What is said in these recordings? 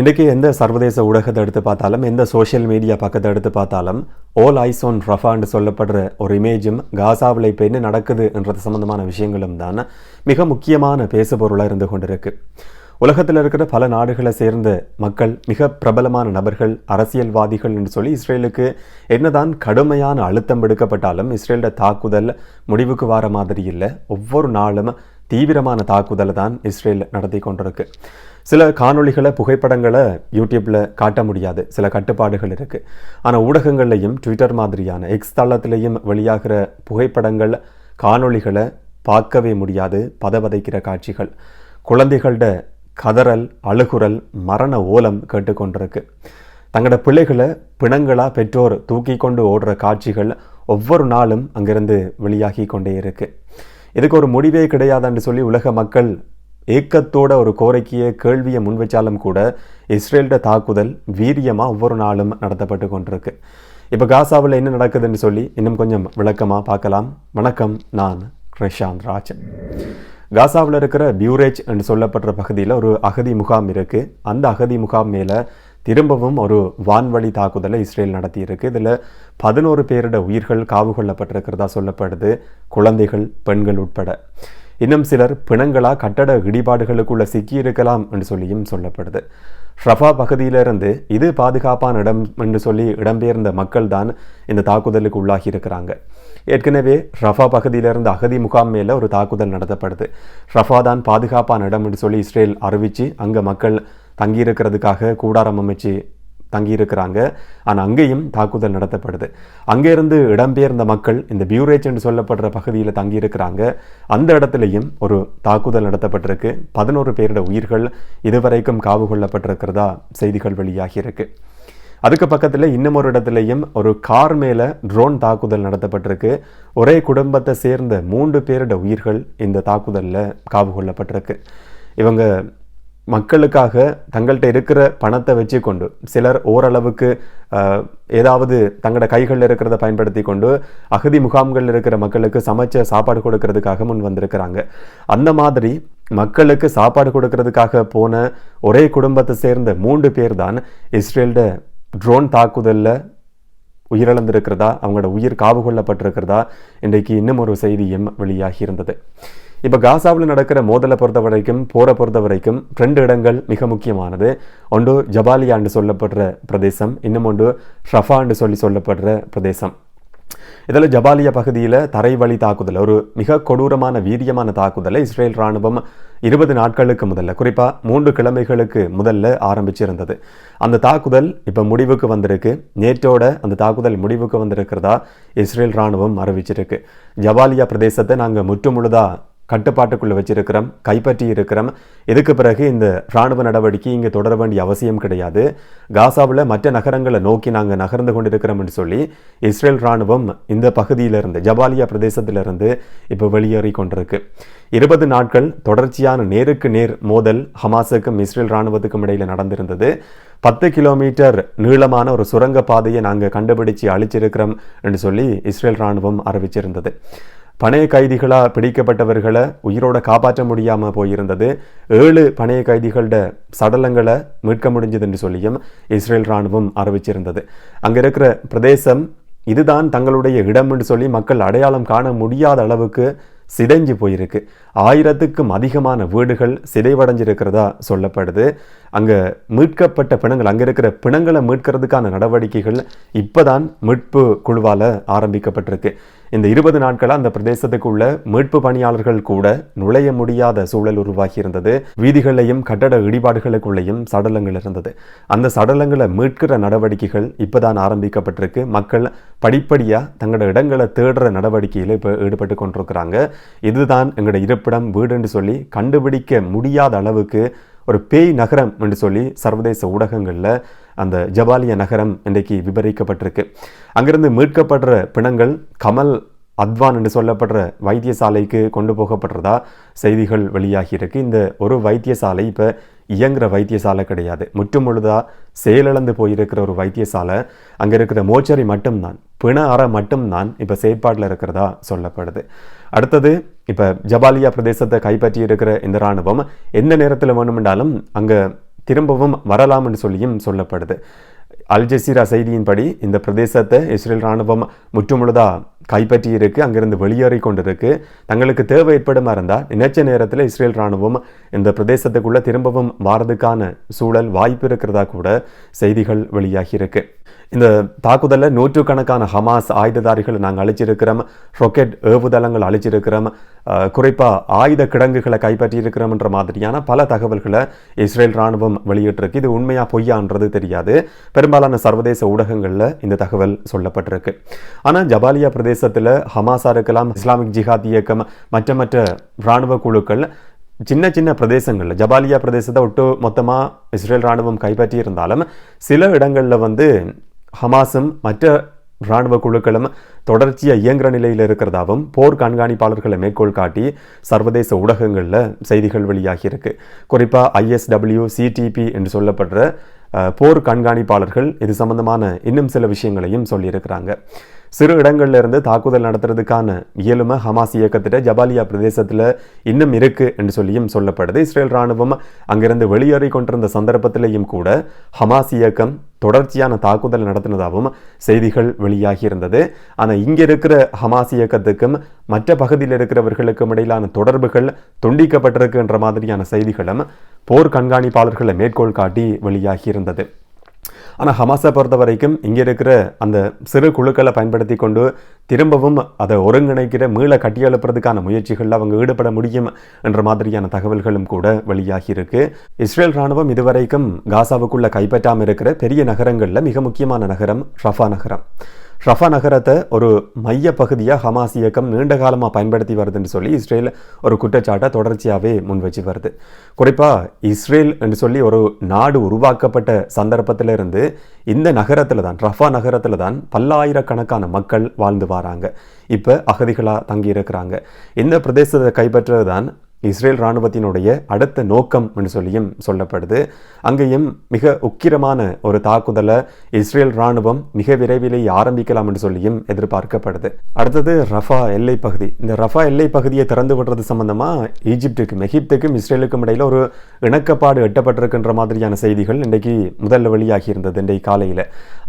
இன்றைக்கு எந்த சர்வதேச ஊடகத்தை எடுத்து பார்த்தாலும் எந்த சோஷியல் மீடியா பக்கத்தை எடுத்து பார்த்தாலும் ஓல் ஐஸ் ஆன் ரஃபான்னு சொல்லப்படுற ஒரு இமேஜும் காசாவில் இப்போ என்ன நடக்குதுன்றது சம்மந்தமான விஷயங்களும் தான் மிக முக்கியமான பேசுபொருளாக இருந்து கொண்டிருக்கு. உலகத்தில் இருக்கிற பல நாடுகளை சேர்ந்த மக்கள் மிக பிரபலமான நபர்கள் அரசியல்வாதிகள் என்று சொல்லி இஸ்ரேலுக்கு என்னதான் கடுமையான அழுத்தம் எடுக்கப்பட்டாலும் இஸ்ரேலோட தாக்குதல் முடிவுக்கு வர மாதிரி இல்லை. ஒவ்வொரு நாளும் தீவிரமான தாக்குதலை தான் இஸ்ரேல் நடத்தி கொண்டிருக்கு. சில காணொளிகளை புகைப்படங்களை யூடியூப்பில் காட்ட முடியாது. சில கட்டுப்பாடுகள் இருக்குது ஆனால் ஊடகங்கள்லையும் ட்விட்டர் மாதிரியான எக்ஸ் தளத்திலையும் வெளியாகிற புகைப்படங்கள் காணொளிகளை பார்க்கவே முடியாது. பதவதைக்கிற காட்சிகள். குழந்தைகளோட கதறல் அழுகுரல் மரண ஓலம் கேட்டுக்கொண்டிருக்கு. தங்களோட பிள்ளைகளை பிணங்களா பெற்றோர் தூக்கி கொண்டு ஓடுற காட்சிகள் ஒவ்வொரு நாளும் அங்கிருந்து வெளியாகி கொண்டே இருக்குது இதுக்கு ஒரு முடிவே கிடையாதுன்னு சொல்லி உலக மக்கள் ஏக்கத்தோட ஒரு கோரிக்கையை கேள்வியை முன்வைச்சாலும் கூட இஸ்ரேலோட தாக்குதல் வீரியமாக ஒவ்வொரு நாளும் நடத்தப்பட்டு கொண்டிருக்கு. இப்போ காசாவில் என்ன நடக்குதுன்னு சொல்லி இன்னும் கொஞ்சம் விளக்கமாக பார்க்கலாம். வணக்கம் நான் கிருஷாந்த் ராஜன். காசாவில் இருக்கிற பியூரேஜ் என்று சொல்லப்படுற பகுதியில் ஒரு அகதி முகாம் இருக்குது அந்த அகதி முகாம் மேலே திரும்பவும் ஒரு வான்வழி தாக்குதலை இஸ்ரேல் நடத்தியிருக்கு. இதில் பதினோரு பேரோட உயிர்கள் காவு கொள்ளப்பட்டிருக்கிறதா சொல்லப்படுது. குழந்தைகள் பெண்கள் உட்பட. இன்னும் சிலர் பிணங்களா கட்டட இடிபாடுகளுக்குள்ள சிக்கியிருக்கலாம் என்று சொல்லியும் சொல்லப்படுது. ஷஃபா பகுதியிலிருந்து இது பாதுகாப்பான இடம் என்று சொல்லி இடம்பெயர்ந்த மக்கள் தான் இந்த தாக்குதலுக்கு உள்ளாகி இருக்கிறாங்க. ஏற்கனவே ரஃபா பகுதியிலிருந்து அகதி முகாம் மேலே ஒரு தாக்குதல் நடத்தப்படுது. ரஃபா தான் பாதுகாப்பான இடம் என்று சொல்லி இஸ்ரேல் அறிவித்து அங்கே மக்கள் தங்கியிருக்கிறதுக்காக கூடாரம் அமைச்சு தங்கியிருக்கிறாங்க. ஆனால் அங்கேயும் தாக்குதல் நடத்தப்படுது. அங்கேருந்து இடம்பெயர்ந்த மக்கள் இந்த பியூரேஜ் என்று சொல்லப்படுற பகுதியில் தங்கியிருக்கிறாங்க. அந்த இடத்துலையும் ஒரு தாக்குதல் நடத்தப்பட்டிருக்கு. பதினோரு பேரோட உயிர்கள் இதுவரைக்கும் காவு கொள்ளப்பட்டிருக்கிறதா செய்திகள் வெளியாகி இருக்கு அதுக்கு பக்கத்தில் இன்னும் ஒரு இடத்துலையும் ஒரு கார் மேலே ட்ரோன் தாக்குதல் நடத்தப்பட்டிருக்கு. ஒரே குடும்பத்தை சேர்ந்த மூன்று பேரோட உயிர்கள் இந்த தாக்குதலில் காவு கொள்ளப்பட்டிருக்கு இவங்க மக்களுக்காக தங்கள்கிட்ட இருக்கிற பணத்தை வச்சு கொண்டு சிலர் ஓரளவுக்கு ஏதாவது தங்களோட கைகளில் இருக்கிறத பயன்படுத்தி கொண்டு அகதி முகாம்களில் இருக்கிற மக்களுக்கு சமைச்ச சாப்பாடு கொடுக்கறதுக்காக முன் வந்திருக்கிறாங்க. அந்த மாதிரி மக்களுக்கு சாப்பாடு கொடுக்கறதுக்காக போன ஒரே குடும்பத்தை சேர்ந்த மூன்று பேர் தான் இஸ்ரேல்ட ட்ரோன் தாக்குதலில் உயிரிழந்திருக்கிறதா அவங்களோட உயிர் காவு கொள்ளப்பட்டிருக்கிறதா இன்றைக்கு இன்னும் ஒரு செய்தியும் வெளியாகி இருந்தது. இப்போ காசாவில் நடக்கிற மோதலை பொறுத்த வரைக்கும் போரை பொறுத்த வரைக்கும் ரெண்டு இடங்கள் மிக முக்கியமானது. ஒன்று ஜபாலியாண்டு சொல்லப்படுற பிரதேசம் இன்னும் ஒன்று ஷஃபாண்டு சொல்லி சொல்லப்படுற பிரதேசம். இதில் ஜபாலியா பகுதியில் தரை வழி தாக்குதல் ஒரு மிக கொடூரமான வீரியமான தாக்குதலை இஸ்ரேல் ராணுவம் இருபது நாட்களுக்கு முதல்ல குறிப்பாக மூன்று கிழமைகளுக்கு முதல்ல ஆரம்பிச்சிருந்தது. அந்த தாக்குதல் இப்போ முடிவுக்கு வந்திருக்கு. நேற்றோட அந்த தாக்குதல் முடிவுக்கு வந்திருக்கிறதா இஸ்ரேல் ராணுவம் அறிவிச்சிருக்கு. ஜபாலியா பிரதேசத்தை நாங்கள் முற்றுமுழுதாக கட்டுப்பாட்டுக்குள்ளே வச்சிருக்கிறோம் கைப்பற்றி இருக்கிறோம் இதுக்கு பிறகு இந்த இராணுவ நடவடிக்கை இங்கே தொடர வேண்டிய அவசியம் கிடையாது. காசாவில் மற்ற நகரங்களை நோக்கி நாங்கள் நகர்ந்து கொண்டிருக்கிறோம்னு சொல்லி இஸ்ரேல் இராணுவம் இந்த பகுதியிலிருந்து ஜபாலியா பிரதேசத்திலிருந்து இப்போ வெளியேறி கொண்டிருக்கு. இருபது நாட்கள் தொடர்ச்சியான நேருக்கு நேர் மோதல் ஹமாஸுக்கும் இஸ்ரேல் இராணுவத்துக்கும் இடையில் நடந்திருந்தது. பத்து கிலோமீட்டர் நீளமான ஒரு சுரங்க பாதையை நாங்கள் கண்டுபிடிச்சு அழிச்சிருக்கிறோம் என்று சொல்லி இஸ்ரேல் இராணுவம் அறிவிச்சிருந்தது. பணைய கைதிகளாக பிடிக்கப்பட்டவர்களை உயிரோட காப்பாற்ற முடியாமல் போயிருந்தது. ஏழு பணைய கைதிகளோட சடலங்களை மீட்க முடிஞ்சது என்று சொல்லியும் இஸ்ரேல் இராணுவம் அறிவிச்சிருந்தது. அங்கே இருக்கிற பிரதேசம் இதுதான் தங்களுடைய இடம் என்று சொல்லி மக்கள் அடையாளம் காண முடியாத அளவுக்கு சிதைஞ்சு போயிருக்கு. ஆயிரத்துக்கும் அதிகமான வீடுகள் சிதைவடைஞ்சிருக்கிறதா சொல்லப்படுது. அங்கே மீட்கப்பட்ட பிணங்கள் அங்கே இருக்கிற பிணங்களை மீட்கிறதுக்கான நடவடிக்கைகள் இப்போ தான் மீட்பு குழுவால் ஆரம்பிக்கப்பட்டிருக்கு. இந்த இருபது நாட்களாக அந்த பிரதேசத்துக்குள்ள மீட்பு பணியாளர்கள் கூட நுழைய முடியாத சூழல் உருவாகி இருந்தது வீதிகளையும் கட்டட இடிபாடுகளுக்குள்ளேயும் சடலங்கள் இருந்தது. அந்த சடலங்களை மீட்கிற நடவடிக்கைகள் இப்போதான் ஆரம்பிக்கப்பட்டிருக்கு. மக்கள் படிப்படியாக தங்களோட இடங்களை தேடுற நடவடிக்கையில் இப்போ ஈடுபட்டு கொண்டிருக்கிறாங்க. இதுதான் எங்களோட இருப்பிடம் வீடுன்னு சொல்லி கண்டுபிடிக்க முடியாத அளவுக்கு ஒரு பேய் நகரம் என்று சொல்லி சர்வதேச ஊடகங்களில் அந்த ஜபாலிய நகரம் இன்றைக்கு விபரிக்கப்பட்டிருக்கு அங்கிருந்து மீட்கப்படுற பிணங்கள் கமல் அத்வான் என்று சொல்லப்படுற வைத்தியசாலைக்கு கொண்டு போகப்படுறதா செய்திகள் வெளியாகியிருக்கு. இந்த ஒரு வைத்தியசாலை இப்போ இயங்குகிற வைத்தியசாலை கிடையாது. முற்றுமுழுதாக செயலிழந்து போயிருக்கிற ஒரு வைத்தியசாலை அங்கே இருக்கிற மோச்சரி மட்டும்தான் பிண அறை மட்டும்தான் இப்போ செயற்பாட்டில் இருக்கிறதா சொல்லப்படுது. அடுத்தது இப்போ ஜபாலியா பிரதேசத்தை கைப்பற்றி இருக்கிற இந்த இராணுவம் எந்த நேரத்தில் வேணுமென்றாலும் அங்கே திரும்பவும் வரலாம் என்று சொல்லியும் சொல்லப்படுது. அல் ஜசீரா செய்தியின்படி இந்த பிரதேசத்தை இஸ்ரேல் ராணுவம் முற்றுமுழுதாக கைப்பற்றி இருக்கு அங்கிருந்து வெளியேறி கொண்டிருக்கு. தங்களுக்கு தேவை ஏற்படுமா இருந்தால் நினைச்ச நேரத்தில் இஸ்ரேல் ராணுவம் இந்த பிரதேசத்துக்குள்ளே திரும்பவும் வாரதுக்கான சூழல் வாய்ப்பு இருக்கிறதா கூட செய்திகள் வெளியாகி இருக்கு இந்த தாக்குதலில் நூற்றுக்கணக்கான ஹமாஸ் ஆயுததாரிகளை நாங்கள் அழிச்சிருக்கிறோம் ராக்கெட் ஏவுதளங்கள் அழிச்சிருக்கிறோம் குறிப்பாக ஆயுத கிடங்குகளை கைப்பற்றியிருக்கிறோம்ன்ற மாதிரியான பல தகவல்களை இஸ்ரேல் ராணுவம் வெளியிட்டிருக்கு. இது உண்மையாக பொய்யான்றது தெரியாது. பெரும்பாலான சர்வதேச ஊடகங்களில் இந்த தகவல் சொல்லப்பட்டிருக்கு. ஆனால் ஜபாலியா பிரதேசத்தில் ஹமாஸாக இருக்கலாம் இஸ்லாமிக் ஜிஹாத் இயக்கம் மற்ற மற்ற இராணுவ குழுக்கள் சின்ன சின்ன பிரதேசங்களில் ஜபாலியா பிரதேசத்தை ஒட்டு மொத்தமாக இஸ்ரேல் ராணுவம் கைப்பற்றியிருந்தாலும் சில இடங்களில் வந்து ஹமாஸும் மற்ற இராணுவ குழுக்களும் தொடர்ச்சியாக இயங்குற நிலையில் இருக்கிறதாவும் போர் கண்காணிப்பாளர்களை மேற்கோள் காட்டி சர்வதேச ஊடகங்களில் செய்திகள் வெளியாகி இருக்கு குறிப்பாக ஐஎஸ்டபிள்யூ சிடிபி என்று சொல்லப்படுற போர் கண்காணிப்பாளர்கள் இது சம்பந்தமான இன்னும் சில விஷயங்களையும் சொல்லியிருக்கிறாங்க. சிறு இடங்கள்ல இருந்து தாக்குதல் நடத்துறதுக்கான இயலுமை ஹமாஸ் இயக்கத்திட்ட ஜபாலியா பிரதேசத்தில் இன்னும் இருக்கு என்று சொல்லியும் சொல்லப்படுது. இஸ்ரேல் ராணுவம் அங்கிருந்து வெளியேறி கொண்டிருந்த சந்தர்ப்பத்திலேயும் கூட ஹமாஸ் இயக்கம் தொடர்ச்சியான தாக்குதல் நடத்தினதாகவும் செய்திகள் வெளியாகி இருந்தது ஆனால் இங்கே இருக்கிற ஹமாஸ் இயக்கத்துக்கும் மற்ற பகுதியில் இருக்கிறவர்களுக்கும் இடையிலான தொடர்புகள் துண்டிக்கப்பட்டிருக்குன்ற மாதிரியான செய்திகளும் போர் கண்காணிப்பாளர்களை மேற்கோள் காட்டி வெளியாகி இருந்தது ஆனால் ஹமாஸை பொறுத்த வரைக்கும் இங்கே இருக்கிற அந்த சிறு குழுக்களை பயன்படுத்தி கொண்டு திரும்பவும் அதை ஒருங்கிணைக்கிற மீள கட்டியெழுப்புறதுக்கான முயற்சிகளில் அவங்க ஈடுபட முடியும் என்ற மாதிரியான தகவல்களும் கூட வெளியாகி இருக்கு. இஸ்ரேல் ராணுவம் இதுவரைக்கும் காசாவுக்குள்ள கைப்பற்றாமல் இருக்கிற பெரிய நகரங்களில் மிக முக்கியமான நகரம் ரஃபா நகரம். ரஃபா நகரத்தை ஒரு மைய பகுதியாக ஹமாஸ் இயக்கம் நீண்ட காலமாக பயன்படுத்தி வருதுன்னு சொல்லி இஸ்ரேல் ஒரு குற்றச்சாட்டை தொடர்ச்சியாகவே முன் வச்சு வருது. குறிப்பாக இஸ்ரேல் என்று சொல்லி ஒரு நாடு உருவாக்கப்பட்ட சந்தர்ப்பத்திலிருந்து இந்த நகரத்தில் தான் ரஃபா நகரத்தில் தான் பல்லாயிரக்கணக்கான மக்கள் வாழ்ந்து வராங்க. இப்போ அகதிகளாக தங்கி இருக்கிறாங்க இந்த பிரதேசத்தை கைப்பற்றது தான் இஸ்ரேல் இராணுவத்தினுடைய அடுத்த நோக்கம் என்று சொல்லியும் சொல்லப்படுது. அங்கேயும் மிக உக்கிரமான ஒரு தாக்குதலை இஸ்ரேல் இராணுவம் மிக விரைவிலேயே ஆரம்பிக்கலாம் என்று சொல்லியும் எதிர்பார்க்கப்படுது. அடுத்தது ரஃபா எல்லை பகுதி. இந்த ரஃபா எல்லை பகுதியை திறந்து விடுறது சம்பந்தமா ஈஜிப்டுக்கும் எகிப்துக்கும் இஸ்ரேலுக்கும் இடையில ஒரு இணக்கப்பாடு எட்டப்பட்டிருக்கின்ற மாதிரியான செய்திகள் இன்றைக்கு முதல்ல வெளியாகி இருந்தது இன்றைக்கு காலையில்.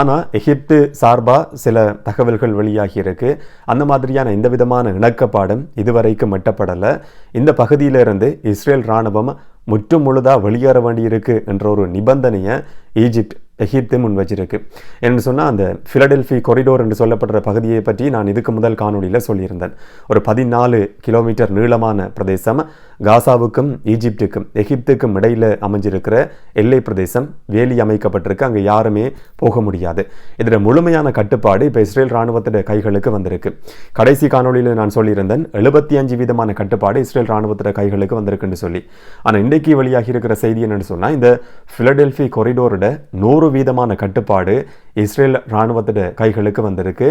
ஆனால் எகிப்து சார்பா சில தகவல்கள் வெளியாகி இருக்கு. அந்த மாதிரியான எந்த விதமான இணக்கப்பாடும் இதுவரைக்கும் எட்டப்படலை. இந்த பகுதி பகுதியிலிருந்து இஸ்ரேல் இராணுவம் முற்றும் முழுதா வெளியேற வேண்டியிருக்கு என்ற ஒரு நிபந்தனையை ஈஜிப்ட் எகிப்து முன் வச்சிருக்கு. என்று சொன்னால் அந்த ஃபிலடெல்ஃபி கொரிடோர் என்று சொல்லப்படுற பகுதியை பற்றி நான் இதுக்கு முதல் காணொலியில் சொல்லியிருந்தேன். ஒரு பதினாலு கிலோமீட்டர் நீளமான பிரதேசம் காசாவுக்கும் ஈஜிப்டுக்கும் எகிப்துக்கும் இடையில் அமைஞ்சிருக்கிற எல்லை பிரதேசம் வேலி அமைக்கப்பட்டிருக்கு. அங்கே யாருமே போக முடியாது. இதில் முழுமையான கட்டுப்பாடு இப்போ இஸ்ரேல் இராணுவத்திட கைகளுக்கு வந்திருக்கு. கடைசி காணொளியில் நான் சொல்லியிருந்தேன் எழுபத்தி அஞ்சு விதமான கட்டுப்பாடு இஸ்ரேல் இராணுவத்திட கைகளுக்கு வந்திருக்குன்னு சொல்லி. ஆனால் இன்றைக்கு வெளியாகி இருக்கிற செய்தி என்னென்னு சொன்னால் இந்த ஃபிலடெல்ஃபி கொரிடோரோட நூறு வீதமான கட்டுப்பாடு இஸ்ரேல் இராணுவத்தோட கைகளுக்கு வந்திருக்கு.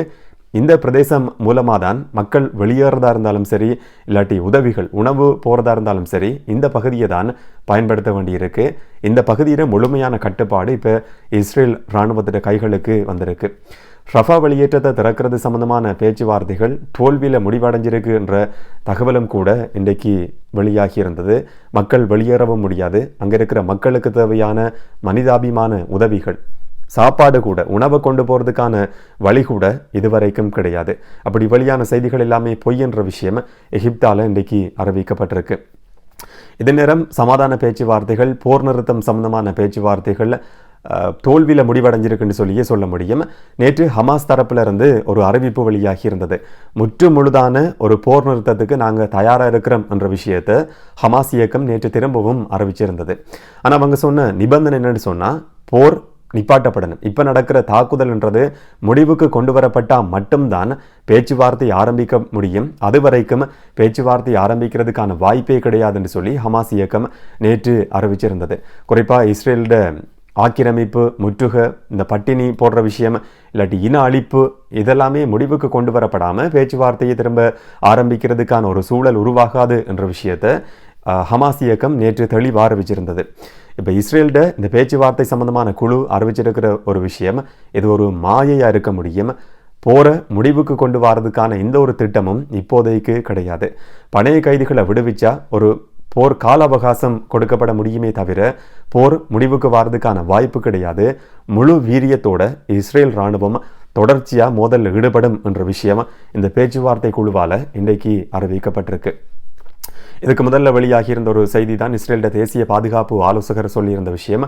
இந்த பிரதேசம் மூலமாக தான் மக்கள் வெளியேறதா இருந்தாலும் சரி இல்லாட்டி உதவிகள் உணவு போகிறதா இருந்தாலும் சரி இந்த பகுதியை தான் பயன்படுத்த வேண்டியிருக்கு. இந்த பகுதியில் முழுமையான கட்டுப்பாடு இப்போ இஸ்ரேல் இராணுவத்தோட கைகளுக்கு வந்திருக்கு. ரஃபா வெளியேற்றத்தை திறக்கிறது சம்பந்தமான பேச்சுவார்த்தைகள் தோல்வியில் முடிவடைஞ்சிருக்கு என்ற தகவலும் கூட இன்றைக்கு வெளியாகி இருந்தது. மக்கள் வெளியேறவும் முடியாது. அங்கே இருக்கிற மக்களுக்கு தேவையான மனிதாபிமான உதவிகள் சாப்பாடு கூட உணவை கொண்டு போகிறதுக்கான வழி கூட இதுவரைக்கும் கிடையாது. அப்படி வெளியான செய்திகள் எல்லாமே பொய் என்ற விஷயம் எகிப்தால இன்றைக்கு அறிவிக்கப்பட்டிருக்கு. இதே நேரம் சமாதான பேச்சுவார்த்தைகள் போர் நிறுத்தம் சம்பந்தமான பேச்சுவார்த்தைகள் தோல்வியில் முடிவடைஞ்சிருக்குன்னு சொல்லியே சொல்ல முடியும். நேற்று ஹமாஸ் தரப்புல இருந்து ஒரு அறிவிப்பு வெளியாகி இருந்தது. முற்று முழுதான ஒரு போர் நிறுத்தத்துக்கு நாங்கள் தயாராக இருக்கிறோம் என்ற விஷயத்தை ஹமாஸ் இயக்கம் நேற்று திரும்பவும் அறிவிச்சிருந்தது. ஆனால் அவங்க சொன்ன நிபந்தனை என்னன்னு சொன்னால் போர் நிப்பாட்டப்படணும். இப்போ நடக்கிற தாக்குதல்ன்றது முடிவுக்கு கொண்டு வரப்பட்டால் மட்டும்தான் பேச்சுவார்த்தை ஆரம்பிக்க முடியும். அது வரைக்கும் பேச்சுவார்த்தை ஆரம்பிக்கிறதுக்கான வாய்ப்பே கிடையாதுன்னு சொல்லி ஹமாஸ் இயக்கம் நேற்று அறிவிச்சிருந்தது. குறிப்பாக இஸ்ரேலோட ஆக்கிரமிப்பு முற்றுக இந்த பட்டினி போடுற விஷயம் இல்லாட்டி இன அழிப்பு இதெல்லாமே முடிவுக்கு கொண்டு வரப்படாமல் பேச்சுவார்த்தையை திரும்ப ஆரம்பிக்கிறதுக்கான ஒரு சூழல் உருவாகாது என்ற விஷயத்தை ஹமாஸ் இயக்கம் நேற்று தெளிவாக அறிவிச்சிருந்தது. இப்போ இஸ்ரேல்கிட்ட இந்த பேச்சுவார்த்தை சம்பந்தமான குழு அறிவிச்சிருக்கிற ஒரு விஷயம் இது ஒரு மாயையாக இருக்க முடியும். போகிற முடிவுக்கு கொண்டு வரதுக்கான எந்த ஒரு திட்டமும் இப்போதைக்கு கிடையாது. பணைய கைதிகளை விடுவிச்சா ஒரு போர் கால அவகாசம் கொடுக்கப்பட முடியுமே தவிர போர் முடிவுக்கு வாரதுக்கான வாய்ப்பு கிடையாது. முழு வீரியத்தோட இஸ்ரேல் இராணுவம் தொடர்ச்சியாக மோதலில் ஈடுபடும் என்ற விஷயம் இந்த பேச்சுவார்த்தை குழுவால் இன்றைக்கு அறிவிக்கப்பட்டிருக்கு. இதுக்கு முதல்ல வெளியாகியிருந்த ஒரு செய்தி தான் இஸ்ரேலிட தேசிய பாதுகாப்பு ஆலோசகர் சொல்லியிருந்த விஷயம்.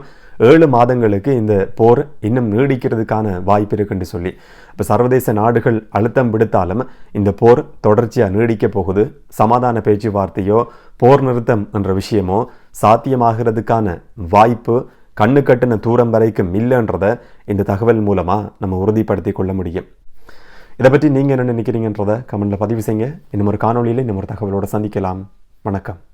ஏழு மாதங்களுக்கு இந்த போர் இன்னும் நீடிக்கிறதுக்கான வாய்ப்பு இருக்குன்னு சொல்லி. இப்போ சர்வதேச நாடுகள் அழுத்தம் விடுத்தாலும் இந்த போர் தொடர்ச்சியாக நீடிக்க போகுது. சமாதான பேச்சுவார்த்தையோ போர் நிறுத்தம் என்ற விஷயமோ சாத்தியமாகிறதுக்கான வாய்ப்பு கண்ணு கட்டின தூரம் வரைக்கும் இல்லைன்றதை இந்த தகவல் மூலமாக நம்ம உறுதிப்படுத்தி கொள்ள முடியும். இதை பற்றி நீங்கள் என்ன நினைக்கிறீங்கன்றதை கமெண்ட்டில் பதிவு செய்யுங்க. இன்னும் ஒரு காணொலியில் இன்னும் ஒரு தகவலோடு சந்திக்கலாம். வணக்கம்.